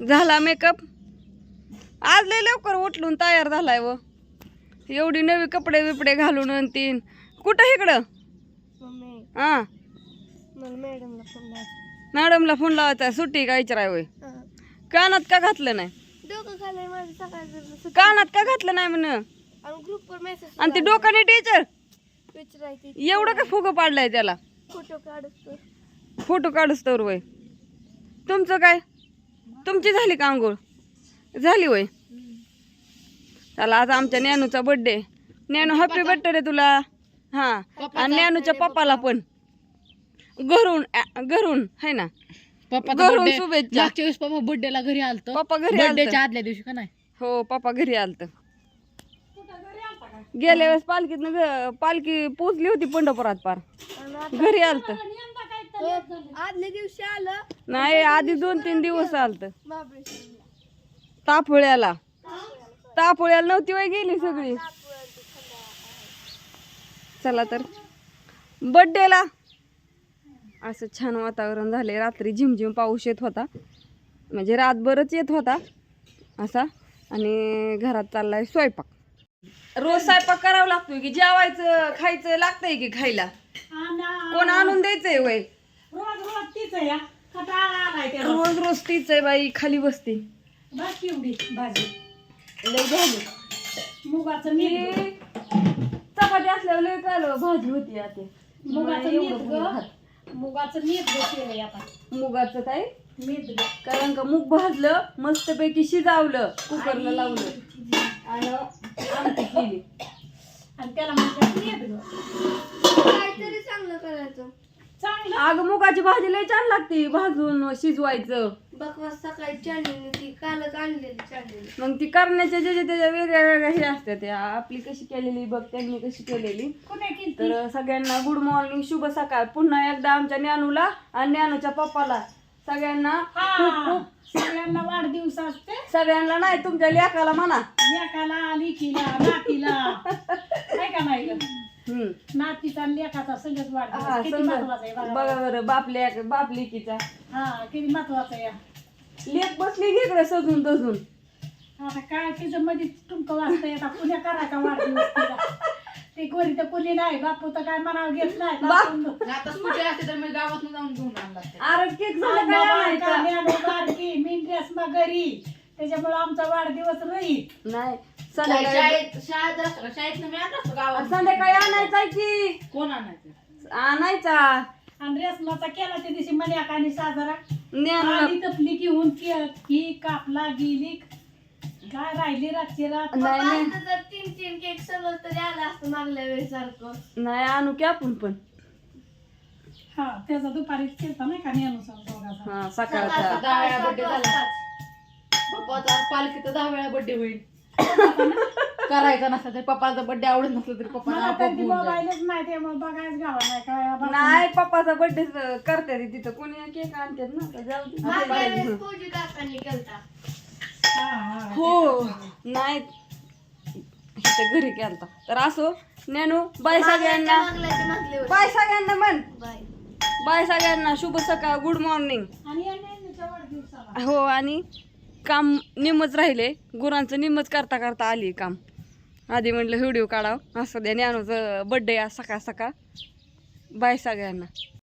झाला मेकअप? आज लय लवकर उठलून तयार झालाय व. एवढी नवी कपडे बिपडे घालून अन तीन कुठं इकडं? मम्मी. हा. मला मॅडमला फोन मॅडमला फोन लावायचा. सुट्टी काय विचाराय होय? कानात का घातलं नाही? कानात का घातलं नाही म्हण? आणि ती डोकाने टीचर एवढं का फुगं पाडलंय त्याला? फोटो काढूस तर. वय तुमचं काय? तुमची झाली का आंघोळ? झाली वय चला आज आमच्या नॅनूचा बर्थडे नॅनू हॅपी बर्थडे रे तुला. हा आणि नॅनूच्या पप्पाला पण. घरून घरून है ना? घरून शुभेच्छा. मागच्या वेळेस पप्पा घरी आलतो. पप्पा घरी बर्थडेच्या आदल्या दिवशी का नाही? हो पप्पा घरी आलत. गेल्या वेळेस पालखीतनं पालखी पोचली होती पंढरपुरात पार. घरी आलत. आदल्या दिवशी आलं. नाही आधी दोन तीन दिवस आलत. तापोळ्याला. तापोळ्याला नव्हती वय गेली सगळी. चला तर. बड्डेला असं छान वातावरण झाले रात्री झिमझिम पाऊस येत होता. म्हणजे रातभरच येत होता. असा. आणि घरात चाललाय स्वयंपाक. रोज स्वयंपाक करावा लागतोय की जेवायचं खायचं लागतंय की खायला? कोण आणून द्यायचंय वय? रोज रोज तीच आहे कटाळा आलाय त्या रोज रोज तीच आहे बाई खाली बसते. बस एवढी भाजी. लय झाली. मुगाचं मी मीठ. चपाती असल्यावर लय काल भाजी होती आता मुगाचं एवढं मीठ ग. मुगाचं मीठ ग केलंय आता. मुगाचं काय? मीठ ग. कारण का मूग भाजलं मस्तपैकी शिजावलं कुकरला लावलं. आणि आमटी केली. आणि त्याला म्हणतात मीठ ग. काहीतरी चांगलं करायचं. चांगलं? अगं मुगाची भाजी लय छान लागते भाजून शिजवायचं. बकवास सकाळी ती कालच आणलेली मग ती करण्याच्या जे जे त्याच्या वेगळ्या वेगळ्या हे असतात त्या. आपली कशी केलेली बघ त्यांनी कशी केलेली. केली तर सगळ्यांना गुड मॉर्निंग शुभ सकाळ. पुन्हा एकदा आमच्या ज्ञानूला आणि ज्ञानूच्या पप्पाला. सगळ्यांना खूप हा. खूप सगळ्यांना वाढदिवस असते. सगळ्यांना नाही तुमच्या लेकाला म्हणा. लेकाला लेकीला नातीला काय का नाही ग हम्म आणि लेकाचा सगळंच हा वाढदिवस किती समजा महत्त्वाचा आहे बघा. बघा बरं बापले बाप लेकीचा हा किती महत्त्वाचा आहे. लेक बसली घेकडे सजून तजून. आता काय तिचं मध्ये तुमकं वाचता येतात पुण्या करायचा वाढदिवस तिचा ते कोणी तर कोणी नाही बापू तर काय मनावर घेत नाही. बाप- आता स्कूटी असते तर मी गावात जाऊन घेऊन आणला असते. केक झालं काय आणायचं? मी ड्रेस मग घरी. त्याच्यामुळे आमचा वाढदिवस राहील. नाही शाळेत संध्याकाळी शाळेत असतो? शाळेत मी आणला असतो गावात? संध्याकाळी आणायचा की. कोण आणायचं? आणायचा. आणि रेसमाचा केला त्या दिवशी मन्याक आणि साजरा. ज्ञानूला आली तपली घेऊन ही कापला गेली काय राहिली रातची रात? नाही नाही. आता जर तीन तीन केक सगळं तरी आलं असतं मागल्या वेळेस सारखं नाही आणू की आपण पण. हा त्याचा दुपारी केलता नाही का नेनुसार दोघाचा? हा सकाळचा. दहा वेळा बर्थडे झाला. पप्पाचा आज पालखीचा दहा वेळा बर्थडे होईल. करायचा नसला तरी पप्पाचा बर्थडे आवडत नसला तरी पप्पा मला तर ती मोबाईलच नाही त्यामुळे बघायच गावा नाही काय बाबा. नाही पप्पाचा बर्थडे करते तिथं. कोणी केक आणतात ना तर जाऊ दे. मागल्या पाहिजे. वेळेस फौजी काकांनी केलता. हा, हा. हो नाही. इथं घरी केलता. तर असो नॅनू बाय सगळ्यांना. बाय सगळ्यांना म्हण. बाय. बाय सगळ्यांना. शुभ सकाळ. Good morning. आणि या नेहमीच्या वाढदिवसाला. हो आणि? काम निम्मच राहिले. गुरांचं निमच करता करता आली काम. आधी म्हटलं व्हिडिओ काढावं. असं द्या. ज्ञानोचं बड्डे आज सकाळ सकाळ. बाय सगळ्यांना.